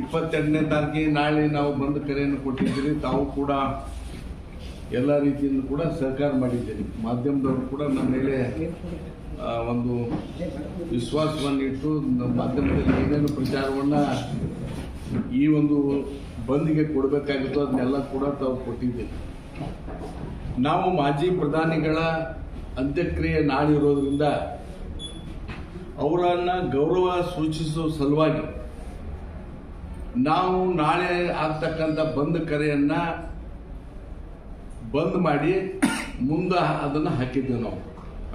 ಇಪ್ಪತ್ತೆರಡನೇ ತಾರೀಕಿಗೆ ನಾಳೆ ನಾವು ಬಂದು ಕರೆಯನ್ನು ಕೊಟ್ಟಿದ್ದೀರಿ. ತಾವು ಕೂಡ ಎಲ್ಲ ರೀತಿಯಿಂದ ಕೂಡ ಸಹಕಾರ ಮಾಡಿದ್ದೀರಿ. ಮಾಧ್ಯಮದವರು ಕೂಡ ನಮ್ಮ ಮೇಲೆ ಒಂದು ವಿಶ್ವಾಸವನ್ನು ಇಟ್ಟು ನಮ್ಮ ಮಾಧ್ಯಮದಲ್ಲಿ ಏನೇನು ಪ್ರಚಾರವನ್ನು ಈ ಒಂದು ಬಂದಿಗೆ ಕೊಡಬೇಕಾಗಿತ್ತು ಅದನ್ನೆಲ್ಲ ಕೂಡ ತಾವು ಕೊಟ್ಟಿದ್ದೀರಿ. ನಾವು ಮಾಜಿ ಪ್ರಧಾನಿಗಳ ಅಂತ್ಯಕ್ರಿಯೆ ನಾಡಿರೋದ್ರಿಂದ ಅವರನ್ನು ಗೌರವ ಸೂಚಿಸುವ ಸಲುವಾಗಿ ನಾವು ನಾಳೆ ಆಗ್ತಕ್ಕಂಥ ಬಂದ್ ಕರೆಯನ್ನ ಬಂದ್ ಮಾಡಿ ಮುಂದೆ ಅದನ್ನು ಹಾಕಿದ್ದೇವೆ ನಾವು.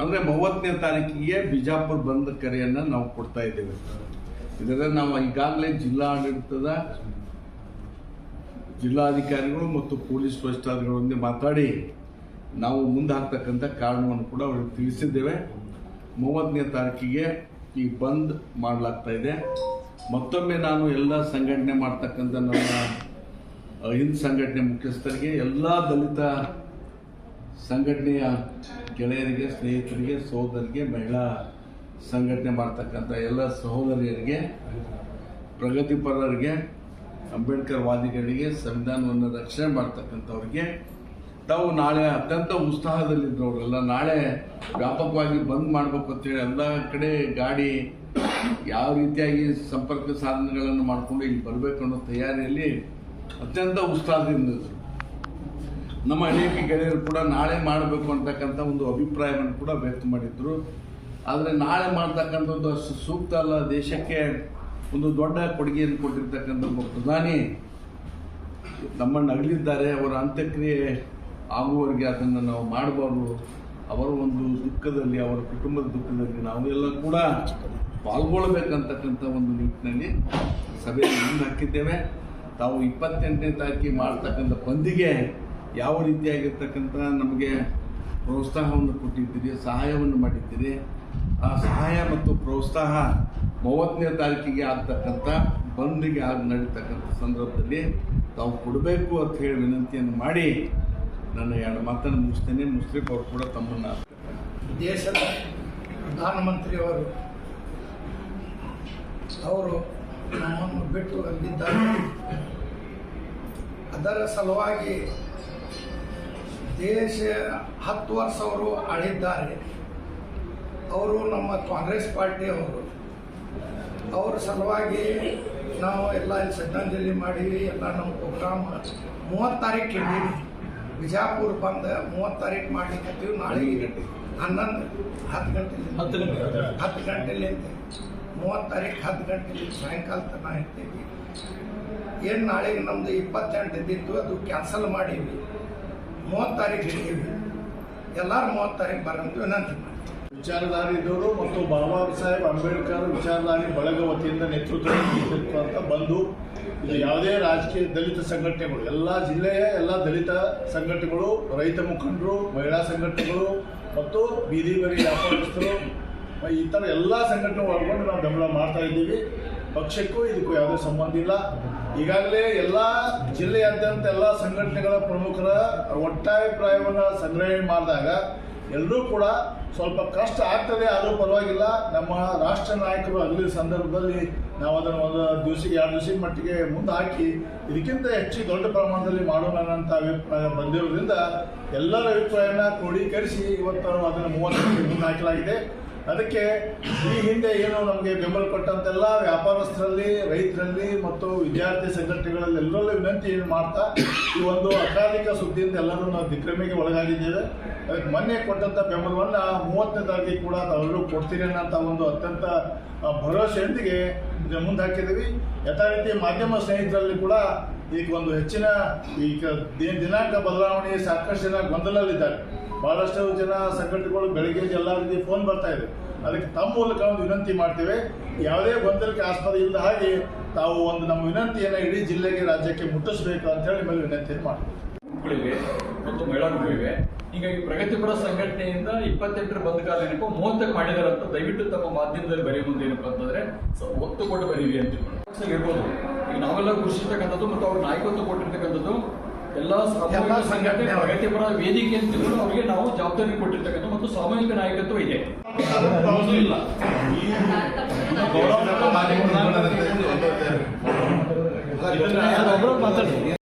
ಅಂದರೆ ಮೂವತ್ತನೇ ತಾರೀಕಿಗೆ ಬಿಜಾಪುರ ಬಂದ್ ಕರೆಯನ್ನ ನಾವು ಕೊಡ್ತಾ ಇದ್ದೇವೆ. ಇದರ ನಾವು ಈಗಾಗಲೇ ಜಿಲ್ಲಾಡಳಿತದ ಜಿಲ್ಲಾಧಿಕಾರಿಗಳು ಮತ್ತು ಪೊಲೀಸ್ ವರಿಷ್ಠಾಧಿಕಾರಿಗಳೊಂದಿಗೆ ಮಾತಾಡಿ ನಾವು ಮುಂದೆ ಹಾಕ್ತಕ್ಕಂಥ ಕಾರಣವನ್ನು ಕೂಡ ಅವರಿಗೆ ತಿಳಿಸಿದ್ದೇವೆ. ಮೂವತ್ತನೇ ತಾರೀಕಿಗೆ ಈ ಬಂದ್ ಮಾಡಲಾಗ್ತಾ ಇದೆ. ಮತ್ತೊಮ್ಮೆ ನಾನು ಎಲ್ಲ ಸಂಘಟನೆ ಮಾಡ್ತಕ್ಕಂಥ ನನ್ನ ಹಿಂದ್ ಸಂಘಟನೆ ಮುಖ್ಯಸ್ಥರಿಗೆ, ಎಲ್ಲ ದಲಿತ ಸಂಘಟನೆಯ ಗೆಳೆಯರಿಗೆ, ಸ್ನೇಹಿತರಿಗೆ ಸಹೋದರಿಗೆ ಮಹಿಳಾ ಸಂಘಟನೆ ಮಾಡ್ತಕ್ಕಂಥ ಎಲ್ಲ ಸಹೋದರಿಯರಿಗೆ, ಪ್ರಗತಿಪರರಿಗೆ, ಅಂಬೇಡ್ಕರ್ ವಾದಿಗಳಿಗೆ, ಸಂವಿಧಾನವನ್ನು ರಕ್ಷಣೆ ಮಾಡ್ತಕ್ಕಂಥವ್ರಿಗೆ, ತಾವು ನಾಳೆ ಅತ್ಯಂತ ಉತ್ಸಾಹದಲ್ಲಿದ್ದರು ಅವರೆಲ್ಲ ನಾಳೆ ವ್ಯಾಪಕವಾಗಿ ಬಂದ್ ಮಾಡಬೇಕು ಅಂತೇಳಿ ಎಲ್ಲ ಕಡೆ ಗಾಡಿ ಯಾವ ರೀತಿಯಾಗಿ ಸಂಪರ್ಕ ಸಾಧನೆಗಳನ್ನು ಮಾಡಿಕೊಂಡು ಇಲ್ಲಿ ಬರಬೇಕು ಅನ್ನೋ ತಯಾರಿಯಲ್ಲಿ ಅತ್ಯಂತ ಉತ್ಸಾಹದಿಂದ ನಮ್ಮ ಅನೇಕ ಗೆಳೆಯರು ಕೂಡ ನಾಳೆ ಮಾಡಬೇಕು ಅಂತಕ್ಕಂಥ ಒಂದು ಅಭಿಪ್ರಾಯವನ್ನು ಕೂಡ ವ್ಯಕ್ತ ಮಾಡಿದ್ರು. ಆದರೆ ನಾಳೆ ಮಾಡ್ತಕ್ಕಂಥದ್ದು ಅಷ್ಟು ಸೂಕ್ತ ಅಲ್ಲ, ದೇಶಕ್ಕೆ ಒಂದು ದೊಡ್ಡ ಕೊಡುಗೆಯನ್ನು ಕೊಟ್ಟಿರ್ತಕ್ಕಂಥ ಒಬ್ಬ ಪ್ರಧಾನಿ. ನಮ್ಮನ್ನು ಅಗಲಿದ್ದಾರೆ, ಅವರ ಅಂತ್ಯಕ್ರಿಯೆ ಆಗುವವರೆಗೆ ಅದನ್ನು ನಾವು ಮಾಡಬಾರ್ದು. ಅವರ ಒಂದು ದುಃಖದಲ್ಲಿ, ಅವರ ಕುಟುಂಬದ ದುಃಖದಲ್ಲಿ ನಾವು ಎಲ್ಲ ಕೂಡ ಪಾಲ್ಗೊಳ್ಬೇಕಂತಕ್ಕಂಥ ಒಂದು ನಿಟ್ಟಿನಲ್ಲಿ ಸಭೆಯಲ್ಲಿ ಮುಂದೆ ಹಾಕಿದ್ದೇವೆ. ತಾವು ಇಪ್ಪತ್ತೆಂಟನೇ ತಾರೀಕಿಗೆ ಮಾಡ್ತಕ್ಕಂಥ ಬಂದಿಗೆ ಯಾವ ರೀತಿಯಾಗಿರ್ತಕ್ಕಂಥ ನಮಗೆ ಪ್ರೋತ್ಸಾಹವನ್ನು ಕೊಟ್ಟಿದ್ದೀರಿ, ಸಹಾಯವನ್ನು ಮಾಡಿದ್ದೀರಿ, ಆ ಸಹಾಯ ಮತ್ತು ಪ್ರೋತ್ಸಾಹ ಮೂವತ್ತನೇ ತಾರೀಕಿಗೆ ಆಗ್ತಕ್ಕಂಥ ಬಂದಿಗೆ ಆಗಿ ನಡೀತಕ್ಕಂಥ ಸಂದರ್ಭದಲ್ಲಿ ತಾವು ಕೊಡಬೇಕು ಅಂತ ಹೇಳಿ ವಿನಂತಿಯನ್ನು ಮಾಡಿ ನನ್ನ ಎರಡು ಮಾತನ್ನು ಮುಗಿಸ್ತೇನೆ. ಮುಸ್ಲಿಂ ಅವರು ಕೂಡ ತಮ್ಮನ್ನು ದೇಶದ ಪ್ರಧಾನಮಂತ್ರಿಯವರು, ಅವರು ನಮ್ಮನ್ನು ಬಿಟ್ಟು ಬಂದಿದ್ದಾರೆ. ಅದರ ಸಲುವಾಗಿ ದೇಶ ಹತ್ತು ವರ್ಷ ಅವರು ಆಳಿದ್ದಾರೆ ಅವರು ನಮ್ಮ ಕಾಂಗ್ರೆಸ್ ಪಾರ್ಟಿಯವರು. ಅವ್ರ ಸಲುವಾಗಿ ನಾವು ಎಲ್ಲ ಶ್ರದ್ಧಾಂಜಲಿ ಮಾಡೀವಿ ಎಲ್ಲ ನಮ್ಮ ಪ್ರೋಗ್ರಾಮ್ ಮೂವತ್ತು ತಾರೀಕು ಇದ್ದೀವಿ ಬಿಜಾಪುರ ಬಂದ ಮೂವತ್ತು ತಾರೀಕು ಮಾಡ್ಲಿಕ್ಕೆ ನಾಳೆ ಹನ್ನೊಂದು ಹತ್ತು ಗಂಟೆ ಹತ್ತು ಗಂಟೆ. ಹತ್ತು ಗಂಟೆಲಿಂದ ಮೂವತ್ತು ತಾರೀಕು ಹತ್ತು ಗಂಟೆಲಿ ಸಾಯಂಕಾಲ ತನಕ ಇರ್ತೀವಿ. ಏನು ನಾಳೆಗೆ ನಮ್ದು ಇಪ್ಪತ್ತೆಂಟು ಇದ್ದಿತ್ತು ಅದು ಕ್ಯಾನ್ಸಲ್ ಮಾಡೀವಿ ಮೂವತ್ತು ತಾರೀಕು ಇಟ್ಟೀವಿ ಎಲ್ಲರೂ ಮೂವತ್ತು ತಾರೀಕು ಬರಂತೀವಿ ವಿನಂತಿ ಮಾಡಿ. ವಿಚಾರಧಾರೆ ಇದ್ದವರು ಮತ್ತು ಬಾಬಾ ಸಾಹೇಬ್ ಅಂಬೇಡ್ಕರ್ ವಿಚಾರಧಾರೆ ಬಳಗ ವತಿಯಿಂದ ನೇತೃತ್ವ ಅಂತ ಬಂದು ಇದು ಯಾವುದೇ ರಾಜಕೀಯ ದಲಿತ ಸಂಘಟನೆಗಳು, ಎಲ್ಲ ಜಿಲ್ಲೆಯ ಎಲ್ಲ ದಲಿತ ಸಂಘಟನೆಗಳು, ರೈತ ಮುಖಂಡರು, ಮಹಿಳಾ ಸಂಘಟನೆಗಳು ಮತ್ತು ಬೀದಿ ಬರಿ ವ್ಯಾಪಾರಸ್ಥರು, ಈ ಥರ ಎಲ್ಲ ಸಂಘಟನೆ ಒಳಗೊಂಡು ನಾವು ಬೆಂಬಲ ಮಾಡ್ತಾ ಇದ್ದೀವಿ. ಪಕ್ಷಕ್ಕೂ ಇದಕ್ಕೂ ಯಾವುದೇ ಸಂಬಂಧ ಇಲ್ಲ. ಈಗಾಗಲೇ ಎಲ್ಲ ಜಿಲ್ಲೆಯಾದ್ಯಂತ ಎಲ್ಲ ಸಂಘಟನೆಗಳ ಪ್ರಮುಖರ ಒಟ್ಟಾಭಿಪ್ರಾಯವನ್ನು ಸಂಗ್ರಹಣೆ ಮಾಡಿದಾಗ ಎಲ್ಲರೂ ಕೂಡ ಸ್ವಲ್ಪ ಕಷ್ಟ ಆಗ್ತದೆ, ಆದರೂ ಪರವಾಗಿಲ್ಲ. ನಮ್ಮ ರಾಷ್ಟ್ರ ನಾಯಕರು ಅಗಲಿದ ಸಂದರ್ಭದಲ್ಲಿ ನಾವು ಅದನ್ನು ಒಂದು ದಿವಸಕ್ಕೆ ಎರಡು ದಿವಸದ ಮಟ್ಟಿಗೆ ಮುಂದೆ ಹಾಕಿ ಇದಕ್ಕಿಂತ ಹೆಚ್ಚು ದೊಡ್ಡ ಪ್ರಮಾಣದಲ್ಲಿ ಮಾಡೋಣ ಅಂತ ಅಭಿಪ್ರಾಯ ಬಂದಿರೋದ್ರಿಂದ ಎಲ್ಲರ ಅಭಿಪ್ರಾಯನ ಕ್ರೋಢೀಕರಿಸಿ ಇವತ್ತು ಅದನ್ನು ಮೂವತ್ತು ಮುಂದೆ ಹಾಕಲಾಗಿದೆ ಅದಕ್ಕೆ ಈ ಹಿಂದೆ ಏನು ನಮಗೆ ಬೆಂಬಲ ಕೊಟ್ಟಂತೆಲ್ಲ ವ್ಯಾಪಾರಸ್ಥರಲ್ಲಿ, ರೈತರಲ್ಲಿ ಮತ್ತು ವಿದ್ಯಾರ್ಥಿ ಸಂಘಟನೆಗಳಲ್ಲಿ ಎಲ್ಲರಲ್ಲೂ ವಿನಂತಿ ಏನು ಮಾಡ್ತಾ, ಈ ಒಂದು ಅಕಾಲಿಕ ಸುದ್ದಿಯಿಂದ ಎಲ್ಲರೂ ನಾವು ದಿಗ್ಭ್ರಮೆಗೆ ಒಳಗಾಗಿದ್ದೇವೆ. ಅದಕ್ಕೆ ಮೊನ್ನೆ ಕೊಟ್ಟಂಥ ಬೆಂಬಲವನ್ನು ಮೂವತ್ತನೇ ತಾರೀಕಿಗೆ ಕೂಡ ತಾವೆಲ್ಲರೂ ಕೊಡ್ತೀರಿ ಅನ್ನೋಂಥ ಒಂದು ಅತ್ಯಂತ ಭರವಸೆಯೊಂದಿಗೆ ಇದನ್ನ ಮುಂದೆ ಹಾಕಿದ್ದೀವಿ. ಯಥಾ ರೀತಿ ಮಾಧ್ಯಮ ಸ್ನೇಹಿತರಲ್ಲಿ ಕೂಡ ಈಗ ಒಂದು ಹೆಚ್ಚಿನ ಈಗ ದಿನಾಂಕ ಬದಲಾವಣೆ ಸಾಕಷ್ಟು ಜನ ಗೊಂದಲಲ್ಲಿದ್ದಾರೆ ಬಹಳಷ್ಟು ಜನ ಸಂಘಟನೆಗಳು ಬೆಳಗ್ಗೆ ಎಲ್ಲ ರೀತಿ ಫೋನ್ ಬರ್ತಾ ಇದೆ. ಅದಕ್ಕೆ ತಮ್ಮ ಮೂಲಕ ಒಂದು ವಿನಂತಿ ಮಾಡ್ತೇವೆ. ಯಾವುದೇ ಗೊಂದಲಕ್ಕೆ ಆಸ್ಪದ ಇಲ್ಲದ ಹಾಗೆ ತಾವು ಒಂದು ನಮ್ಮ ವಿನಂತಿಯನ್ನು ಇಡೀ ಜಿಲ್ಲೆಗೆ, ರಾಜ್ಯಕ್ಕೆ ಮುಟ್ಟಿಸಬೇಕು ಅಂತ ಹೇಳಿ ವಿನಂತಿಯನ್ನು ಮಾಡ್ತೀವಿ. ಮತ್ತು ಮಹಿಳಾ ಹೀಗಾಗಿ ಪ್ರಗತಿಪರ ಸಂಘಟನೆಯಿಂದ ಇಪ್ಪತ್ತೆಂಟರ ಬಂದ್ ಕಾಲ ಏನಪ್ಪ ಮೂವತ್ತಕ್ಕೆ ಮಾಡಿದಾರೆ ಅಂತ ದಯವಿಟ್ಟು ತಮ್ಮ ಮಾಧ್ಯಮದಲ್ಲಿ ಬರೆಯುವುದೇನಪ್ಪ ಅಂತಂದ್ರೆ ಒತ್ತು ಕೊಟ್ಟು ಬರೀವಿ ಅಂತ. ಇರ್ಬೋದು ಈಗ ನಾವೆಲ್ಲ ಗುರುತಿರ್ತಕ್ಕಂಥದ್ದು ಮತ್ತು ಅವ್ರ ನಾಯಕತ್ವ ಕೊಟ್ಟಿರ್ತಕ್ಕಂಥದ್ದು ಎಲ್ಲ ಸಾಮಾಜಿಕ ಸಂಘಟನೆ ಪ್ರಗತಿಪರ ವೇದಿಕೆ ಅಂತ ತಿಳ್ಕೊಂಡು ಅವರಿಗೆ ನಾವು ಜವಾಬ್ದಾರಿ ಕೊಟ್ಟಿರ್ತಕ್ಕಂಥ ಮತ್ತು ಸಾಮೂಹಿಕ ನಾಯಕತ್ವ ಇದೆ. ಇಲ್ಲ. ಈ